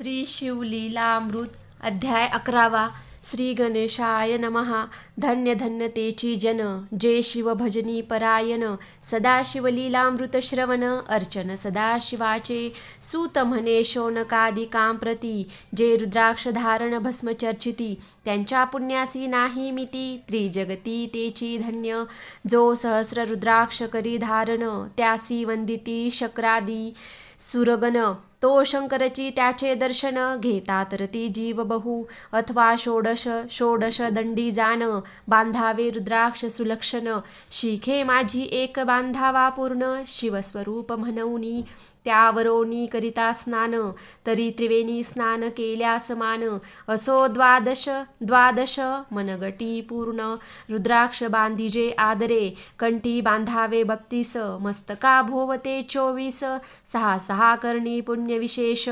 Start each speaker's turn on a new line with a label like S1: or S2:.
S1: श्री शिवलीलामृत अध्याय अकरावा. श्री गणेशाय नमहा धन्य धन्य तेची जन. जे शिव भजनी परायण. सदाशिवलीलामृत श्रवण. अर्चन सदाशिवाचे. सूत म्हणे शोनकादिकां प्रती. जे रुद्राक्ष धारण भस्म चर्चिती. त्यांच्या पुण्यासी नाही मिती. त्रिजगती तेची धन्य. जो सहस्र रुद्राक्ष करी धारण. त्यासी वंदिती शक्रादी सुरगण. तो शंकरची त्याचे दर्शन घेतात ती जीव बहु अथवा षोडश षोडश दंडी जाण बांधावे रुद्राक्ष सुलक्षण शिखे माझी एक बांधावा पूर्ण शिवस्वरूप म्हणूनी त्यावरोनी करिता स्नान तरी त्रिवेणी स्नान केल्यास मान असो द्वादश द्वादश मनगटी पूर्ण रुद्राक्ष बांधिजे आदरे कंठी बांधावे बत्तीस मस्तका भोवते चोवीस सहा सहा करणी म्हणजे पुण्यविशेष